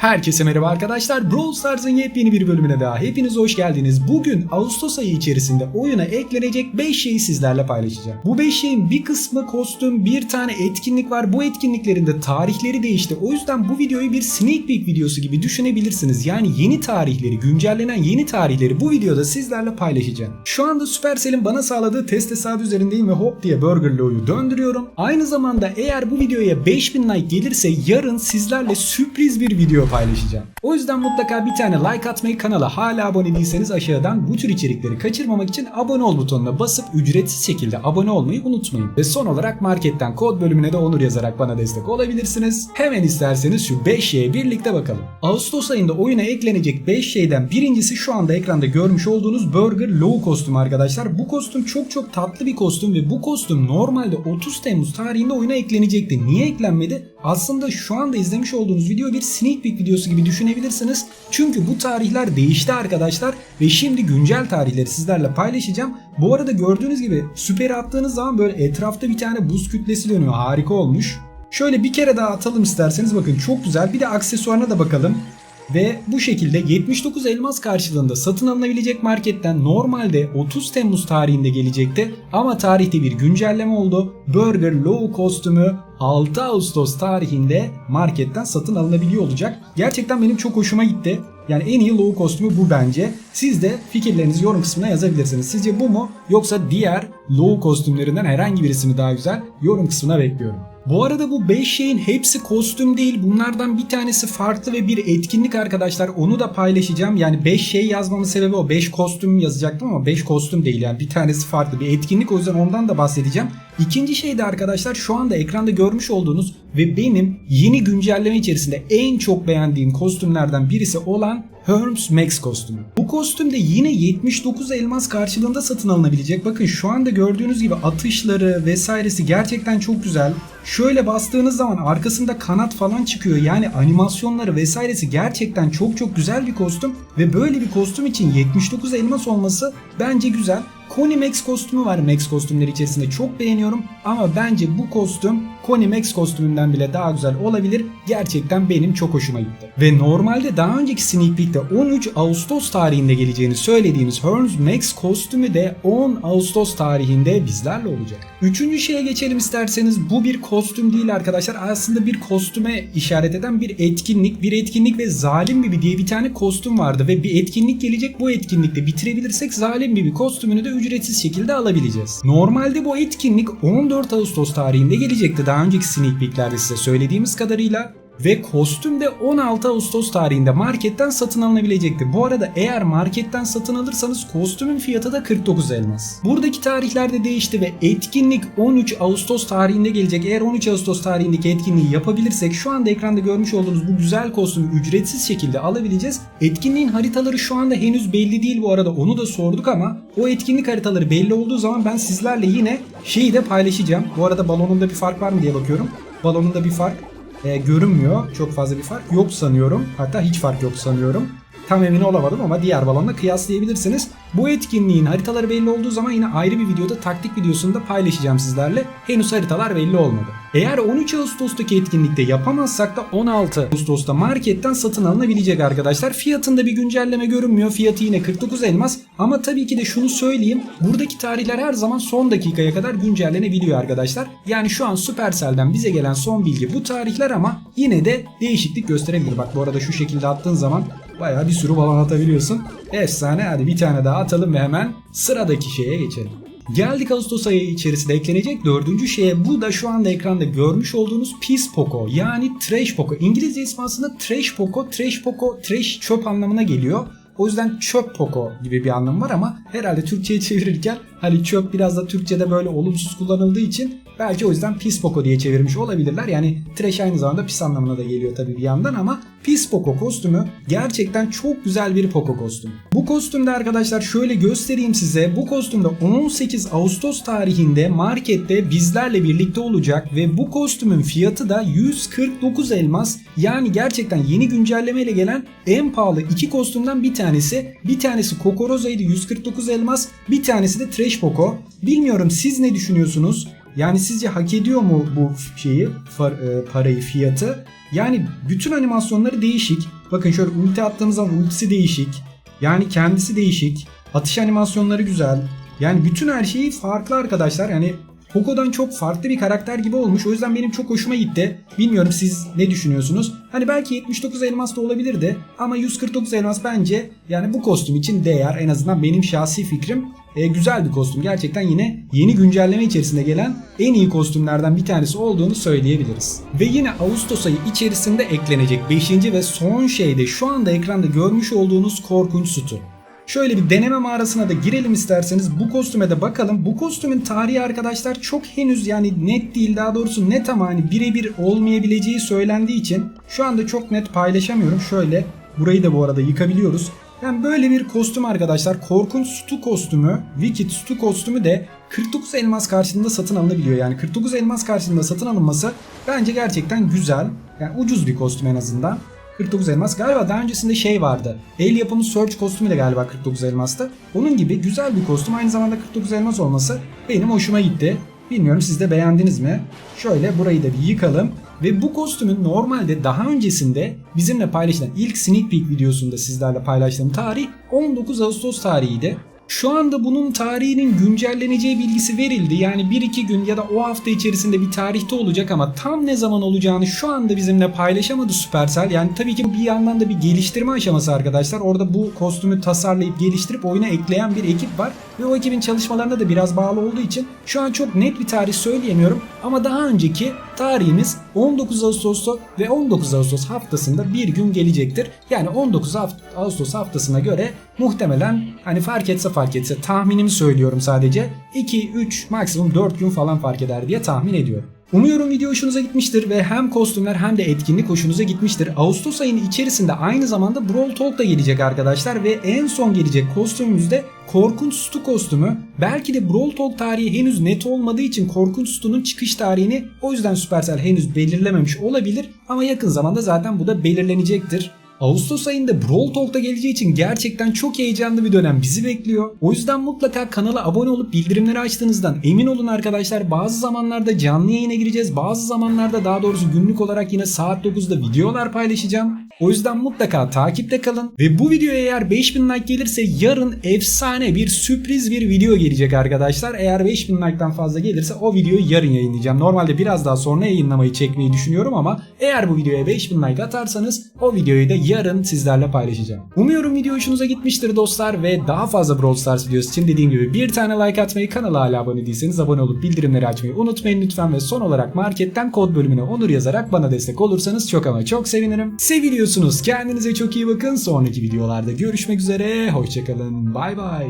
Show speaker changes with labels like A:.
A: Herkese merhaba arkadaşlar. Brawl Stars'ın yepyeni bir bölümüne daha hepiniz hoş geldiniz. Bugün Ağustos ayı içerisinde oyuna eklenecek 5 şeyi sizlerle paylaşacağım. Bu 5 şeyin bir kısmı kostüm, bir tane etkinlik var. Bu etkinliklerin de tarihleri değişti. O yüzden bu videoyu bir sneak peek videosu gibi düşünebilirsiniz. Yani yeni tarihleri, güncellenen yeni tarihleri bu videoda sizlerle paylaşacağım. Şu anda Supercell'in bana sağladığı test hesabı üzerindeyim ve hop diye Burger Low'yu döndürüyorum. Aynı zamanda eğer bu videoya 5000 like gelirse yarın sizlerle sürpriz bir video paylaşacağım. O yüzden mutlaka bir tane like atmayı kanala hala abone değilseniz aşağıdan bu tür içerikleri kaçırmamak için abone ol butonuna basıp ücretsiz şekilde abone olmayı unutmayın. Ve son olarak marketten kod bölümüne de onur yazarak bana destek olabilirsiniz. Hemen isterseniz şu 5 şeye birlikte bakalım. Ağustos ayında oyuna eklenecek 5 şeyden birincisi şu anda ekranda görmüş olduğunuz Burger Low kostümü arkadaşlar. Bu kostüm çok çok tatlı bir kostüm ve bu kostüm normalde 30 Temmuz tarihinde oyuna eklenecekti. Niye eklenmedi? Aslında şu anda izlemiş olduğunuz video bir sneak peek videosu gibi düşünebilirsiniz. Çünkü bu tarihler değişti arkadaşlar ve şimdi güncel tarihleri sizlerle paylaşacağım. Bu arada gördüğünüz gibi süperi attığınız zaman böyle etrafta bir tane buz kütlesi dönüyor. Harika olmuş. Şöyle bir kere daha atalım isterseniz bakın çok güzel. Bir de aksesuarına da bakalım. Ve bu şekilde 79 elmas karşılığında satın alınabilecek marketten normalde 30 Temmuz tarihinde gelecekti ama tarihte bir güncelleme oldu. Burger Low kostümü 6 Ağustos tarihinde marketten satın alınabiliyor olacak. Gerçekten benim çok hoşuma gitti. Yani en iyi Low kostümü bu bence. Siz de fikirlerinizi yorum kısmına yazabilirsiniz. Sizce bu mu yoksa diğer Low kostümlerinden herhangi birisi mi daha güzel? Yorum kısmına bekliyorum. Bu arada bu 5 şeyin hepsi kostüm değil. Bunlardan bir tanesi farklı ve bir etkinlik arkadaşlar. Onu da paylaşacağım. Yani 5 şey yazmamın sebebi o. 5 kostüm yazacaktım ama 5 kostüm değil. Yani bir tanesi farklı bir etkinlik. O yüzden ondan da bahsedeceğim. İkinci şey de arkadaşlar şu anda ekranda görmüş olduğunuz ve benim yeni güncelleme içerisinde en çok beğendiğim kostümlerden birisi olan Hermes Max kostümü. Bu kostüm de yine 79 elmas karşılığında satın alınabilecek. Bakın şu anda gördüğünüz gibi atışları vesairesi gerçekten çok güzel. Şöyle bastığınız zaman arkasında kanat falan çıkıyor. Yani animasyonları vesairesi gerçekten çok çok güzel bir kostüm. Ve böyle bir kostüm için 79 elmas olması bence güzel. Connie Max kostümü var Max kostümleri içerisinde çok beğeniyorum ama bence bu kostüm Connie Max kostümünden bile daha güzel olabilir. Gerçekten benim çok hoşuma gitti. Ve normalde daha önceki sneak peek'te 13 Ağustos tarihinde geleceğini söylediğimiz Hermes Max kostümü de 10 Ağustos tarihinde bizlerle olacak. Üçüncü şeye geçelim isterseniz. Bu bir kostüm değil arkadaşlar. Aslında bir kostüme işaret eden bir etkinlik. Bir etkinlik ve Zalim Bibi diye bir tane kostüm vardı ve bir etkinlik gelecek. Bu etkinlikte bitirebilirsek Zalim Bibi kostümünü de ücretsiz şekilde alabileceğiz. Normalde bu etkinlik 14 Ağustos tarihinde gelecekti. Daha önceki sneak peeklerde size söylediğimiz kadarıyla ve kostüm de 16 Ağustos tarihinde marketten satın alınabilecekti. Bu arada eğer marketten satın alırsanız kostümün fiyatı da 49 elmas. Buradaki tarihler de değişti ve etkinlik 13 Ağustos tarihinde gelecek. Eğer 13 Ağustos tarihindeki etkinliği yapabilirsek şu anda ekranda görmüş olduğunuz bu güzel kostümü ücretsiz şekilde alabileceğiz. Etkinliğin haritaları şu anda henüz belli değil bu arada onu da sorduk ama o etkinlik haritaları belli olduğu zaman ben sizlerle yine şeyi de paylaşacağım. Bu arada balonunda bir fark var mı diye bakıyorum. Balonunda bir fark e, görünmüyor. Çok fazla bir fark yok sanıyorum. Hatta hiç fark yok sanıyorum. Tam emin olamadım ama diğer balonla kıyaslayabilirsiniz. Bu etkinliğin haritaları belli olduğu zaman yine ayrı bir videoda taktik videosunda paylaşacağım sizlerle. Henüz haritalar belli olmadı. Eğer 13 Ağustos'taki etkinlikte yapamazsak da 16 Ağustos'ta marketten satın alınabilecek arkadaşlar. Fiyatında bir güncelleme görünmüyor. Fiyatı yine 49 elmas. Ama tabii ki de şunu söyleyeyim. Buradaki tarihler her zaman son dakikaya kadar güncellenebiliyor arkadaşlar. Yani şu an Supercell'den bize gelen son bilgi bu tarihler ama yine de değişiklik gösterebilir. Bak bu arada şu şekilde attığın zaman bayağı bir sürü balon atabiliyorsun. Efsane hadi bir tane daha atalım ve hemen sıradaki şeye geçelim. Geldik Ağustos ayı içerisinde eklenecek dördüncü şeye bu da şu anda ekranda görmüş olduğunuz Peace Poco yani Trash Poco. İngilizce ismi aslında Trash Poco. Trash Poco Trash çöp anlamına geliyor. O yüzden çöp poko gibi bir anlam var ama herhalde Türkçe'ye çevirirken hani çöp biraz da Türkçe'de böyle olumsuz kullanıldığı için belki o yüzden pis poko diye çevirmiş olabilirler. Yani trash aynı zamanda pis anlamına da geliyor tabii bir yandan ama pis poko kostümü gerçekten çok güzel bir poko kostüm. Bu kostümde arkadaşlar şöyle göstereyim size. Bu kostümde 18 Ağustos tarihinde markette bizlerle birlikte olacak ve bu kostümün fiyatı da 149 elmas. Yani gerçekten yeni güncellemeyle gelen en pahalı iki kostümden bir tanesi. Bir tanesi Kokoroza'ydı 149 elmas. Bir tanesi de Trash Poco. Bilmiyorum siz ne düşünüyorsunuz? Yani sizce hak ediyor mu bu şeyi, far- e, parayı, fiyatı? Yani bütün animasyonları değişik. Bakın şöyle ulti attığımız zaman ultisi değişik. Yani kendisi değişik. Atış animasyonları güzel. Yani bütün her şeyi farklı arkadaşlar. Yani Poco'dan çok farklı bir karakter gibi olmuş. O yüzden benim çok hoşuma gitti. Bilmiyorum siz ne düşünüyorsunuz? Hani belki 79 elmas da olabilirdi ama 149 elmas bence yani bu kostüm için değer. En azından benim şahsi fikrim. E, güzel bir kostüm. Gerçekten yine yeni güncelleme içerisinde gelen en iyi kostümlerden bir tanesi olduğunu söyleyebiliriz. Ve yine Ağustos ayı içerisinde eklenecek 5. ve son şey de şu anda ekranda görmüş olduğunuz korkunç sütü. Şöyle bir deneme mağarasına da girelim isterseniz. Bu kostüme de bakalım. Bu kostümün tarihi arkadaşlar çok henüz yani net değil daha doğrusu net ama hani birebir olmayabileceği söylendiği için şu anda çok net paylaşamıyorum. Şöyle burayı da bu arada yıkabiliyoruz. Yani böyle bir kostüm arkadaşlar. Korkunç Stu kostümü, Wicked Stu kostümü de 49 elmas karşılığında satın alınabiliyor. Yani 49 elmas karşılığında satın alınması bence gerçekten güzel. Yani ucuz bir kostüm en azından. 49 elmas. Galiba daha öncesinde şey vardı. El yapımı Search kostümü de galiba 49 elmastı. Onun gibi güzel bir kostüm. Aynı zamanda 49 elmas olması benim hoşuma gitti. Bilmiyorum siz de beğendiniz mi? Şöyle burayı da bir yıkalım. Ve bu kostümün normalde daha öncesinde bizimle paylaşılan ilk sneak peek videosunda sizlerle paylaştığım tarih 19 Ağustos tarihiydi. Şu anda bunun tarihinin güncelleneceği bilgisi verildi. Yani 1-2 gün ya da o hafta içerisinde bir tarihte olacak ama tam ne zaman olacağını şu anda bizimle paylaşamadı Supercell. Yani tabii ki bir yandan da bir geliştirme aşaması arkadaşlar. Orada bu kostümü tasarlayıp geliştirip oyuna ekleyen bir ekip var. Ve o ekibin çalışmalarına da biraz bağlı olduğu için şu an çok net bir tarih söyleyemiyorum. Ama daha önceki tarihimiz 19 Ağustos'ta ve 19 Ağustos haftasında bir gün gelecektir. Yani 19 haft- Ağustos haftasına göre muhtemelen hani fark etse fark etse tahminimi söylüyorum sadece 2, 3 maksimum 4 gün falan fark eder diye tahmin ediyorum. Umuyorum video hoşunuza gitmiştir ve hem kostümler hem de etkinlik hoşunuza gitmiştir. Ağustos ayının içerisinde aynı zamanda Brawl Talk da gelecek arkadaşlar ve en son gelecek kostümümüz de Korkunç Stu kostümü. Belki de Brawl Talk tarihi henüz net olmadığı için Korkunç Stu'nun çıkış tarihini o yüzden Supercell henüz belirlememiş olabilir ama yakın zamanda zaten bu da belirlenecektir. Ağustos ayında Brawl Talk'ta geleceği için gerçekten çok heyecanlı bir dönem bizi bekliyor. O yüzden mutlaka kanala abone olup bildirimleri açtığınızdan emin olun arkadaşlar. Bazı zamanlarda canlı yayına gireceğiz. Bazı zamanlarda daha doğrusu günlük olarak yine saat 9'da videolar paylaşacağım. O yüzden mutlaka takipte kalın. Ve bu videoya eğer 5000 like gelirse yarın efsane bir sürpriz bir video gelecek arkadaşlar. Eğer 5000 like'tan fazla gelirse o videoyu yarın yayınlayacağım. Normalde biraz daha sonra yayınlamayı çekmeyi düşünüyorum ama eğer bu videoya 5000 like atarsanız o videoyu da yarın sizlerle paylaşacağım. Umuyorum video hoşunuza gitmiştir dostlar ve daha fazla Brawl Stars videosu için dediğim gibi bir tane like atmayı kanala hala abone değilseniz abone olup bildirimleri açmayı unutmayın lütfen ve son olarak marketten kod bölümüne onur yazarak bana destek olursanız çok ama çok sevinirim. Seviliyorsunuz. Kendinize çok iyi bakın. Sonraki videolarda görüşmek üzere. Hoşçakalın. Bay bay.